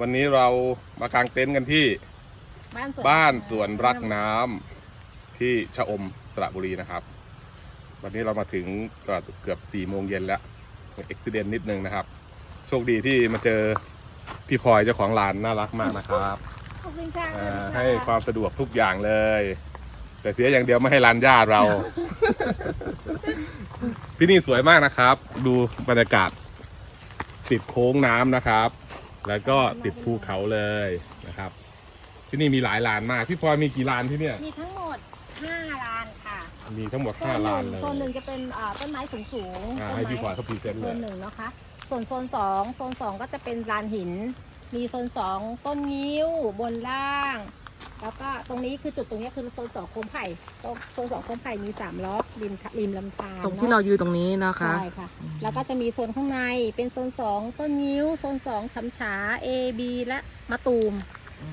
วันนี้เรามากางเต็นท์กันที่บ้านสวนบ้านสวนรักน้ำที่ชะอมสระบุรีนะครับ วันนี้เรามาถึงก็เกือบสี่โมงเย็นแล้วอุบิเหตุนิดนึงนะครับ โชคดีที่มาเจอพี่พลอยเจ้าของร้านน่ารักมากนะครับขอบคุณค่ะอ่าให้ความสะดวกทุกอย่างเลย แต่เสียอย่างเดียวไม่ให้ร้านญาติเรา ที่นี่สวยมากนะครับ ดูบรรยากาศติดโค้งน้ำนะครับ แล้วก็ติดภูเขาเลยนะครับ ที่นี่มีหลายลานมากพี่พลอยมีกี่ลานที่เนี่ย มีทั้งหมด5ลานค่ะมีทั้งหมดโซนห้าหลานึ่นงเลยโซนหนึ่งจะเป็นอ่าต้นไม้สูงสูงๆอ่าต้นให้ไม้พี่พลอยเขาพรีเซนต์โซเลนยหนึ่งนะคะ ส่วนโซนสองโซนสองก็จะเป็นลานหิน มีโซนสองต้นงิ้วบนล่าง แล้วก็ตรงนี้คือจุดตรงนี้คือโซนสองโคมไผ่โซนโซนสองโคมไผ่มีสามล็อกริมริมลำธารตรงที่เรายืนตรงนี้นะคะ ใช่ค่ะ แล้วก็จะมีโซนข้างในเป็นโซนสองต้นงิ้ว โซนสองช้ำฉา A B และมะตูม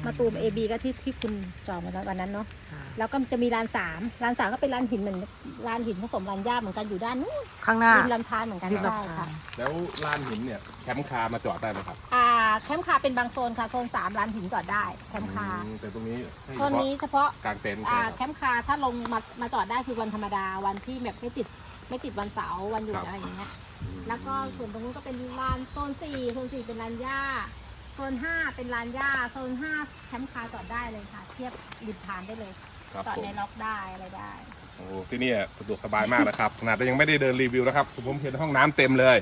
มะตูม A B ก็ที่ที่คุณจองมาแล้ววันนั้นเนาะค่ะแล้วก็จะมีลานสามลานสามก็เป็นลานหินเหมือนลานหินผสมลานหญ้าเหมือนกันอยู่ด้านนู้นข้างหน้าริมลำธารเหมือนกันที่ใช่เราค่ะแล้วลานหินเนี่ยแคมป์คาร์มาจอดได้ไหมครับอ่าแคมป์คาร์เป็นบางโซนค่ะโซนสามลานหินจอดได้แคมป์คาร์อืมแต่ตรงนี้ให้โซนนี้เฉพาะกางเต็นท์อ่าใช่ไหมแคครับมป์คาร์ถ้าลงมามาจอดได้คือวันธรรมดาวันที่แบบไม่ติดไม่ติดวันเสาร์วันหยุดครับอะไรอย่างเงี้ยแล้วก็ส่วนตรงนู้นก็เป็นลานโซนสี่โซนสี่เป็นลานหญ้าโซนห้าเป็นลานหญ้าโซนห้าแคมป์คาร์จอดได้เลยค่ะ เทียบริมทานได้เลยครับจอดผมในล็อกได้อะไรได้โอ้ที่นี่สะดวกสบายมากนะครับขนาดเรายังไม่ได้เดินรีวิวนะครับผมเห็นห้องน้ำเต็มเลย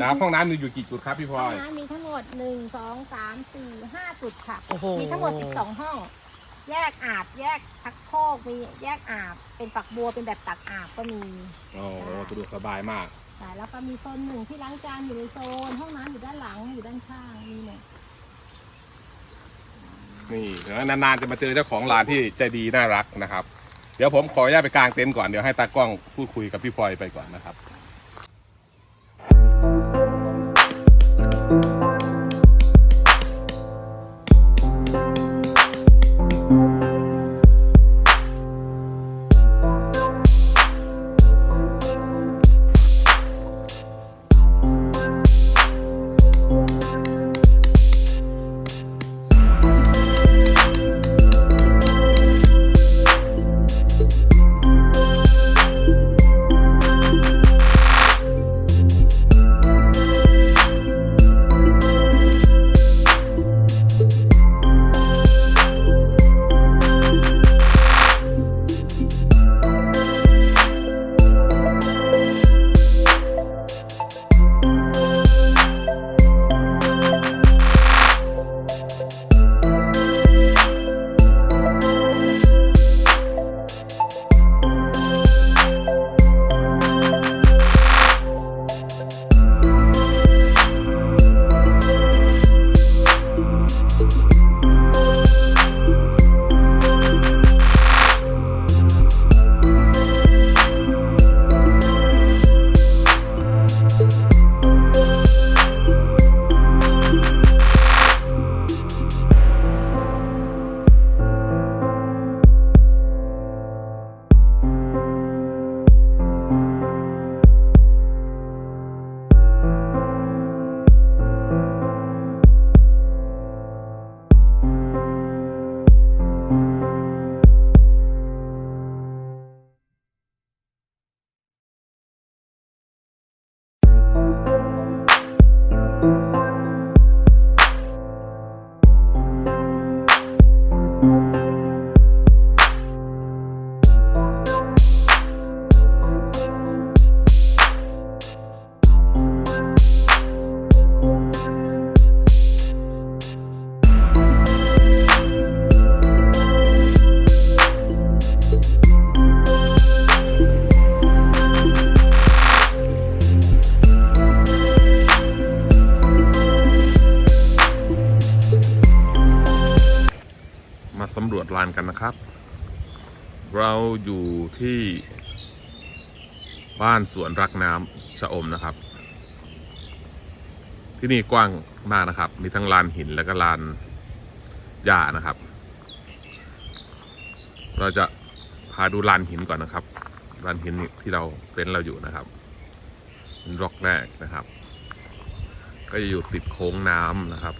นะครับห้องน้ำมีอยู่กี่จุดครับพี่พลห้อองย น้ำมีทั้งหมดหนึ่งสองสามสี่ห้าจุดค่ะ โอ้โห มีทั้งหมดสิบสองห้อง แยกอาบแยกชักโครกมีแยกอาบเป็นฝักบัวเป็นแบบตักอาบก็มี โอ้โหสะดวกสบายมากใช่แล้วก็มีโซนหนึ่งที่ล้างจานอยู่ในโซน ห้องน้ำอยู่ด้านหลังอยู่ด้านข้างมีเนี่ย นี่เดี๋ยวนานๆจะมาเจอเจ้าของร้านที่ใจดีน่ารักนะครับ เดี๋ยวผมขออนุญาตไปกางเต็นท์ก่อนเดี๋ยวให้ตากล้องพูดคุยกับพี่พลอยไปก่อนนะครับ ลานกันนะครับ เราอยู่ที่บ้านสวนรักน้ำชะอมนะครับ ที่นี่กว้างมากนะครับ มีทั้งลานหินแล้วก็ลานหญ้านะครับ เราจะพาดูลานหินก่อนนะครับลานหินที่เราเป็นเราอยู่นะครับเป็นร็อกแรกนะครับ ก็จะอยู่ติดโค้งน้ำนะครับ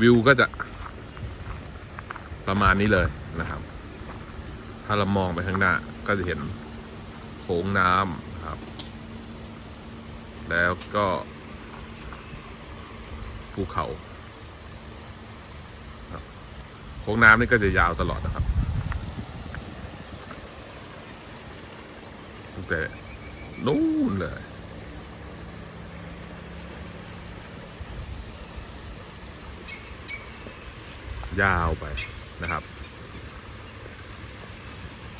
วิวก็จะประมาณนี้เลยนะครับ ถ้าเรามองไปข้างหน้าก็จะเห็นโค้งน้ำนะครับ แล้วก็ภูเขาโค้งน้ำนี่ก็จะยาวตลอดนะครับตั้งแต่นู่นเลย ยาวไปนะครับ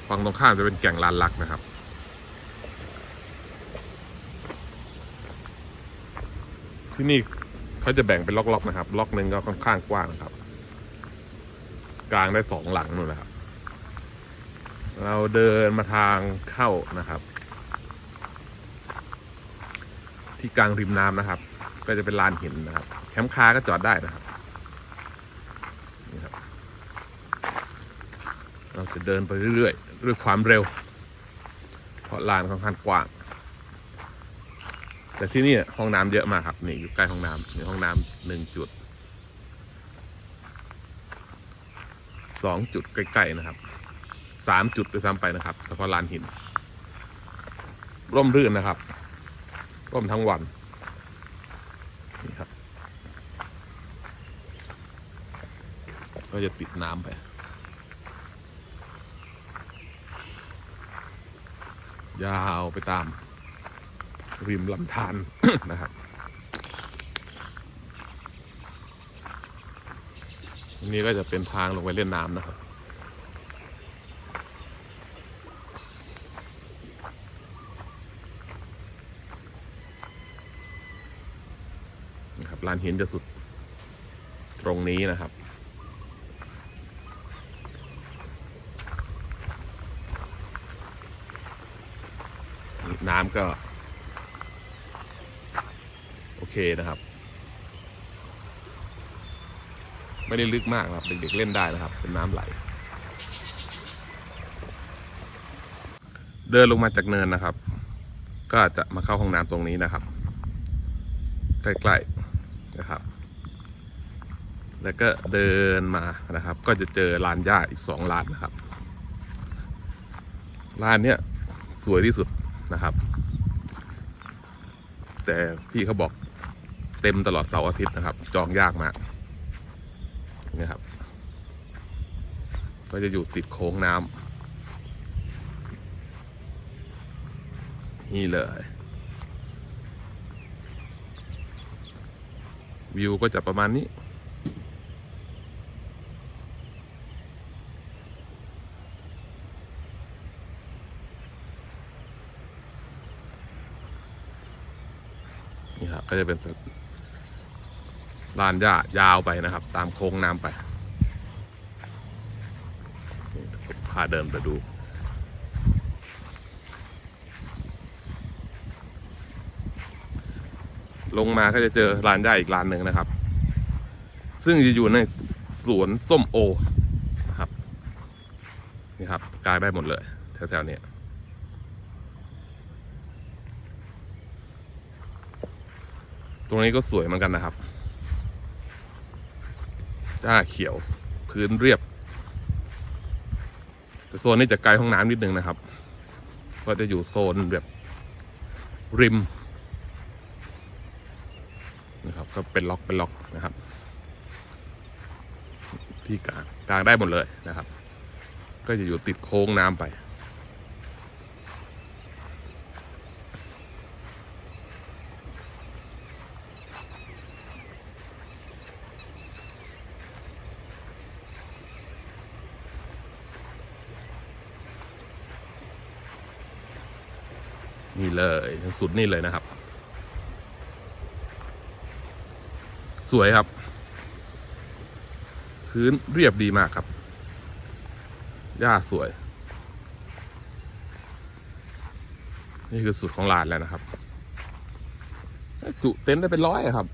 ฝั่งตรงข้ามจะเป็นแก่งลานลักนะครับ ที่นี่เขาจะแบ่งเป็นล็อกๆนะครับ ล็อกหนึ่งก็ค่อนข้างกว้างนะครับ กลางได้สองหลังนู่นนะครับ เราเดินมาทางเข้านะครับ ที่กลางริมน้ำนะครับ ก็จะเป็นลานหินนะครับ แคมป์คาก็จอดได้นะครับนี่ครับ เดินไปเรื่อยๆด้วยความเร็ว เพราะลานค่อนข้างกว้าง แต่ที่นี่ห้องน้ำเยอะมากครับนี่อยู่ใกล้ห้องน้ำมีห้องน้ำหนึ่งจุดสองจุดใกล้ๆนะครับสามจุดด้วยซ้ำไปนะครับเฉพาะลานหิน ร่มรื่นนะครับ ร่มทั้งวันนี่ครับ ก็จะติดน้ำไป ยาวไปตามริมลำธารนะครับนนี้ก็จะเป็นทางลงไปเล่นน้ำนะครับ นะครับลานหินจะสุดตรงนี้นะครับ น้ำก็ โอเคนะครับ ไม่ได้ลึกมากนะครับ เด็กๆเล่นได้นะครับ เป็นน้ำไหล เดินลงมาจากเนินนะครับ ก็จะมาเข้าห้องน้ำตรงนี้นะครับ ใกล้ๆนะครับ แล้วก็เดินมานะครับ ก็จะเจอลานหญ้าอีกสองลานนะครับลานเนี้ยสวยที่สุด นะครับ แต่พี่เขาบอกเต็มตลอดเสาร์อาทิตย์นะครับ จองยากมากนี่ครับ ก็จะอยู่ติดโค้งน้ำนี่เลย วิวก็จะประมาณนี้ นี่ครับ ก็จะเป็นลานหญ้ายาวไปนะครับ ตามโค้งน้ำไปนี่ผมพาเดินไปดูลงมาก็จะเจอลานหญ้าอีกลานหนึ่งนะครับ ซึ่งจะอยู่ในสวนส้มโอนะครับ นี่ครับ กลายได้หมดเลยแถวๆนี้ย ต รงนี้ก็สวยเหมือนกันนะครับหญ้าเขียวพื้นเรียบ แต่โซนนี้จะไกลห้องน้ำนิดนึงนะครับ ก็จะอยู่โซนแบบริมนะครับ ก็เป็นล็อกเป็นล็อกนะครับ ที่กลางกลางได้หมดเลยนะครับ ก็จะอยู่ติดโค้งน้ำไป นี่เลยถึงสุดนี่เลยนะครับ สวยครับ พื้นเรียบดีมากครับ หญ้าสวย นี่คือสุดของลานแล้วนะครับจุเต็นท์ได้เป็นร้อยครับ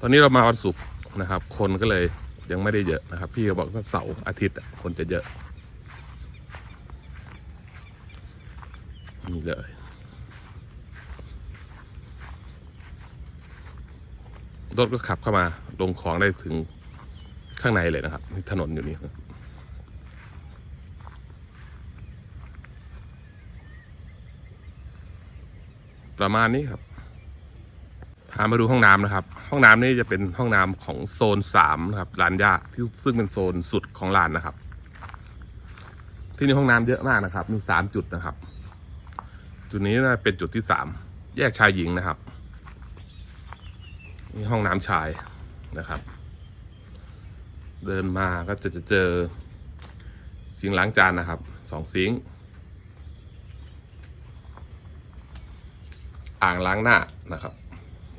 ตอนนี้เรามาวันศุกร์นะครับ คนก็เลยยังไม่ได้เยอะนะครับ พี่ก็บอกว่าเสาร์อาทิตย์คนจะเยอะ เลย รถก็ขับเข้ามาลงของได้ถึงข้างในเลยนะครับ ถนนอยู่นี่ครับประมาณนี้ครับ พามาดูห้องน้ำนะครับ ห้องน้ำนี่จะเป็นห้องน้ำของโซนสามนะครับลานหญ้าที่ซึ่งเป็นโซนสุดของลานนะครับ ที่นี่ห้องน้ำเยอะมากนะครับ มีสามจุดนะครับ จุดนี้น่าเป็นจุดที่สามแยกชายหญิงนะครับนี่ห้องน้ำชายนะครับ เดินมาก็จะจะเจอซิงล้างจานนะครับสองซิงอ่างล้างหน้านะครับ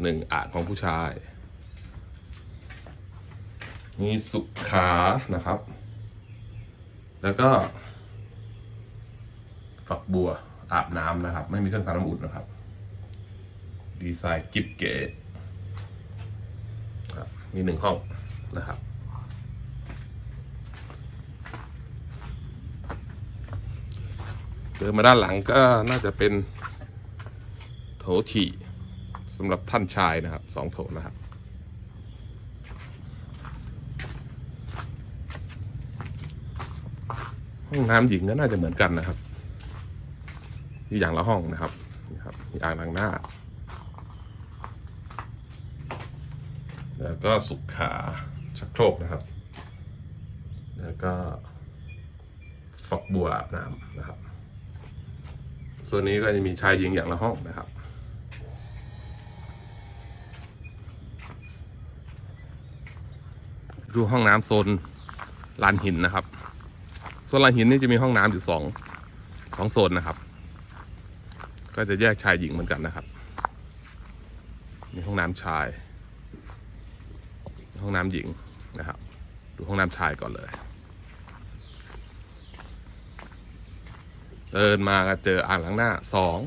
หนึ่งอ่างของผู้ชายมีสุขานะครับ แล้วก็ฝักบัว อาบน้ำนะครับ ไม่มีเครื่องทำน้ำอุ่นนะครับ ดีไซน์กิบเก๋ครับมีหนึ่งห้องนะครับ เดินมาด้านหลังก็น่าจะเป็นโถฉี่สำหรับท่านชายนะครับสองโถนะครับห้องน้ำหญิงก็น่าจะเหมือนกันนะครับ ที่อย่างละห้องนะครับนี่ครับมีอ่างล้างหน้า แล้วก็สุขาชักโครกนะครับ แล้วก็ฝักบัวอาบน้ำนะครับ ส่วนนี้ก็จะมีชายหญิงอย่างละห้องนะครับดูห้องน้ำโซนลานหินนะครับ โซนลานหินนี่จะมีห้องน้ำอยู่สองสองโซนนะครับ ก็จะแยกชายหญิงเหมือนกันนะครับ มีห้องน้ำชาย ห้องน้ำหญิงนะครับ ดูห้องน้ำชายก่อนเลย เดินมาก็เจออ่างล้างหน้าสอง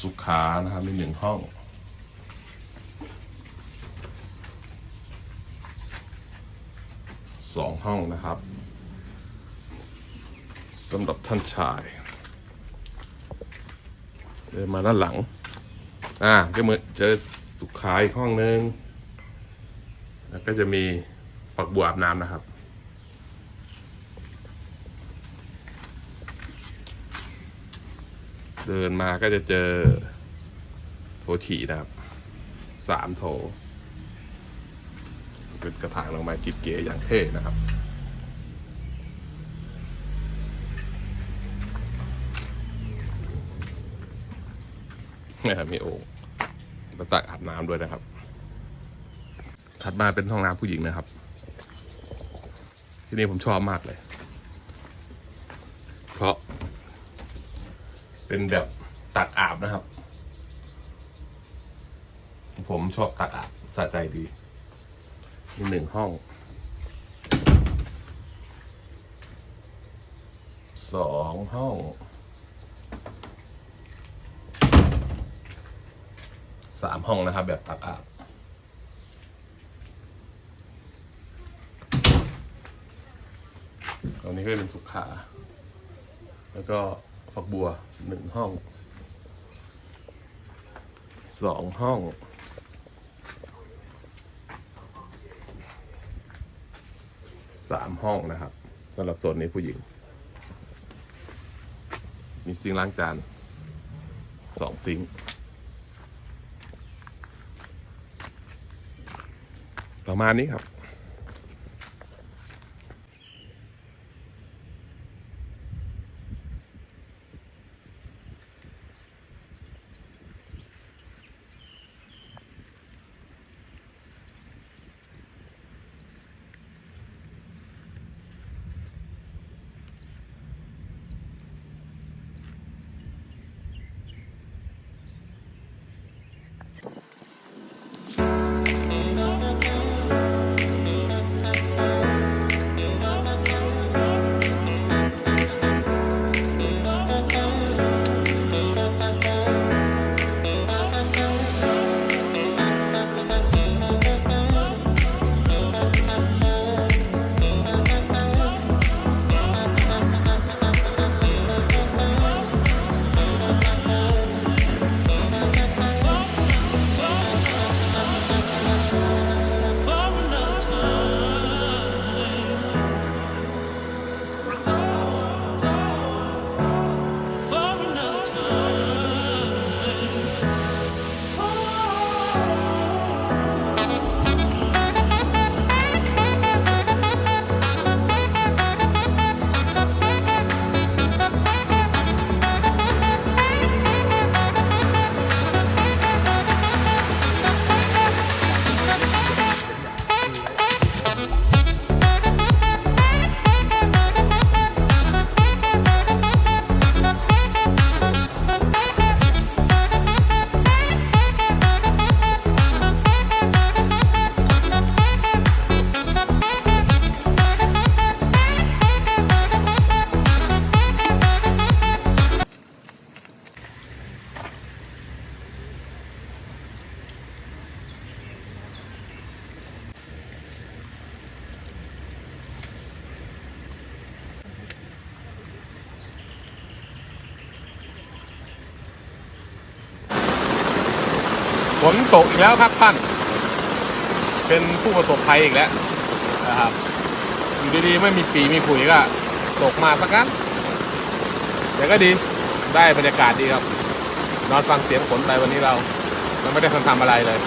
สุขานะครับมีหนึ่งห้อง สองห้องนะครับสำหรับท่านชายเดินมาด้านหลัง อ่าก็เหมือนเจอสุขาอีกห้องนึง แล้วก็จะมีฝักบัวอาบน้ำนะครับ เดินมาก็จะเจอโถฉี่นะครับ สามโถ เป็นกระถางลงมากิบเก๋อย่างเท่นะครับนะครับมีโอ่งมาตักอาบน้ำด้วยนะครับ ถัดมาเป็นห้องน้ำผู้หญิงนะครับ ที่นี่ผมชอบมากเลย เพราะ เป็นแบบตักอาบนะครับ ผมชอบตักอาบสะใจดี มีหนึ่งห้องสองห้องสามห้องนะครับ แบบตักอาบตรงนี้ก็เป็นสุขา แล้วก็ฝักบัวหนึ่งห้องสองห้อง สามห้องนะครับสำหรับโซนนี้ผู้หญิง มีซิงค์ล้างจานสองซิงค์ประมาณนี้ครับ เป็นผู้ประสบภัยอีกแล้วนะครับ อยู่ดีๆไม่มีปีมีขุยก็ตกมาสักกันแต่ก็ดีได้บรรยากาศดีครับ นอนฟังเสียงฝนไปวันนี้เราเราไม่ได้ทำทำอะไรเลย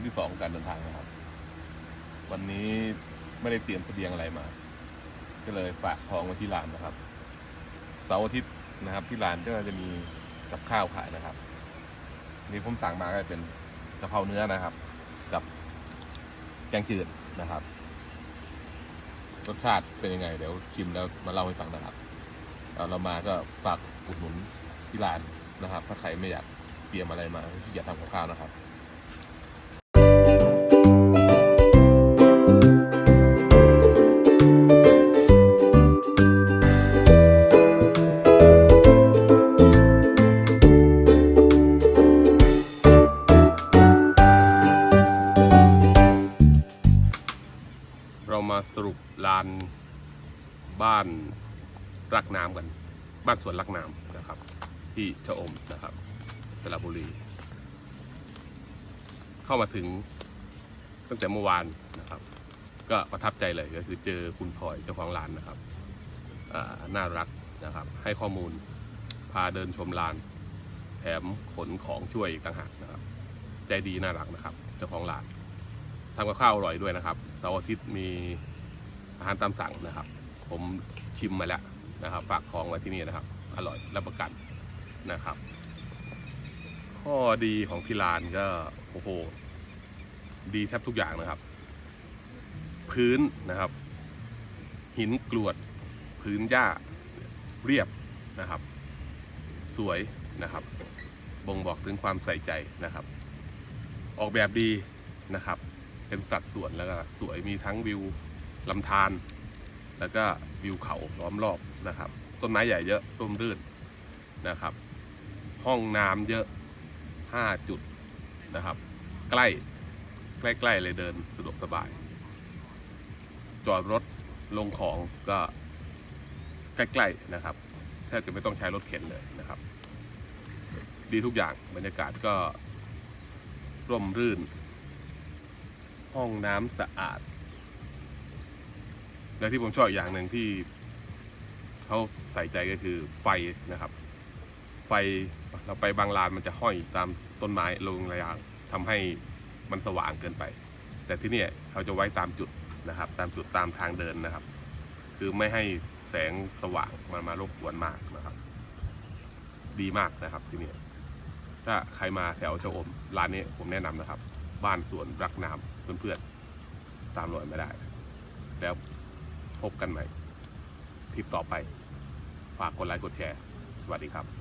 วันที่สองของการเดินทางนะครับ วันนี้ไม่ได้เตรียมเสบียงอะไรมา ก็เลยฝากของไว้ที่ร้านนะครับ เสาร์อาทิตย์นะครับ ที่ร้านก็จะมีกับข้าวขายนะครับ นี่ผมสั่งมาก็เป็นกะเพราเนื้อนะครับ กับแกงจืดนะครับรสชาติเป็นยังไง เดี๋ยวชิมแล้วมาเล่าให้ฟังนะครับเอาเรามาก็ฝากอุดหนุนที่ร้านนะครับ ถ้าใครไม่อยากเตรียมอะไรมาที่อยากทำกับข้าวนะครับ เรามาสรุปลานบ้านรักน้ำกัน บ้านสวนรักน้ำนะครับ ที่ชะอมนะครับสระบุรี เข้ามาถึงตั้งแต่เมื่อวานนะครับ ก็ประทับใจเลยก็คือเจอคุณพลอยเจ้าของร้านนะครับน่ารักนะครับ ให้ข้อมูลพาเดินชมลาน แถมขนของช่วยต่างหากนะครับ ใจดีน่ารักนะครับ เจ้าของร้านทำกับข้าวอร่อยด้วยนะครับ เสาร์อาทิตย์มีอาหารตามสั่งนะครับ ผมชิมมาแล้วนะครับฝากของไว้ที่นี่นะครับ อร่อยรับประกันนะครับ ข้อดีของที่ร้านก็โอ้โหดีแทบทุกอย่างนะครับ พื้นนะครับ หินกรวด พื้นหญ้าเรียบนะครับ สวยนะครับ บ่งบอกถึงความใส่ใจนะครับ ออกแบบดีนะครับ เป็นสัดส่วนแล้วก็สวยมีทั้งวิวลำธารแล้วก็วิวเขาล้อมรอบนะครับ ต้นไม้ใหญ่เยอะร่มรื่นนะครับ ห้องน้ำเยอะห้าจุดนะครับ ใกล้ใกล้ๆเลยเดินสะดวกสบาย จอดรถลงของก็ใกล้ๆนะครับแทบจะไม่ต้องใช้รถเข็นเลยนะครับ ดีทุกอย่างบรรยากาศก็ร่มรื่น ห้องน้ำสะอาด และที่ผมชอบอย่างหนึ่งที่เขาใส่ใจก็คือไฟนะครับ ไฟเราไปบางลานมันจะห้อยตามต้นไม้ลงระยางทำให้มันสว่างเกินไป แต่ที่เนี่ยเขาจะไว้ตามจุดนะครับ ตามจุดตามทางเดินนะครับ คือไม่ให้แสงสว่างมันมารบกวนมากนะครับ ดีมากนะครับที่นี่ถ้าใครมาแถวชะอมร้านนี้ผมแนะนำนะครับ บ้านสวนรักน้ำเพื่อนๆตามรอยไม่ได้ แล้วพบกันใหม่ทริปต่อไป ฝากกดไลค์กดแชร์ สวัสดีครับ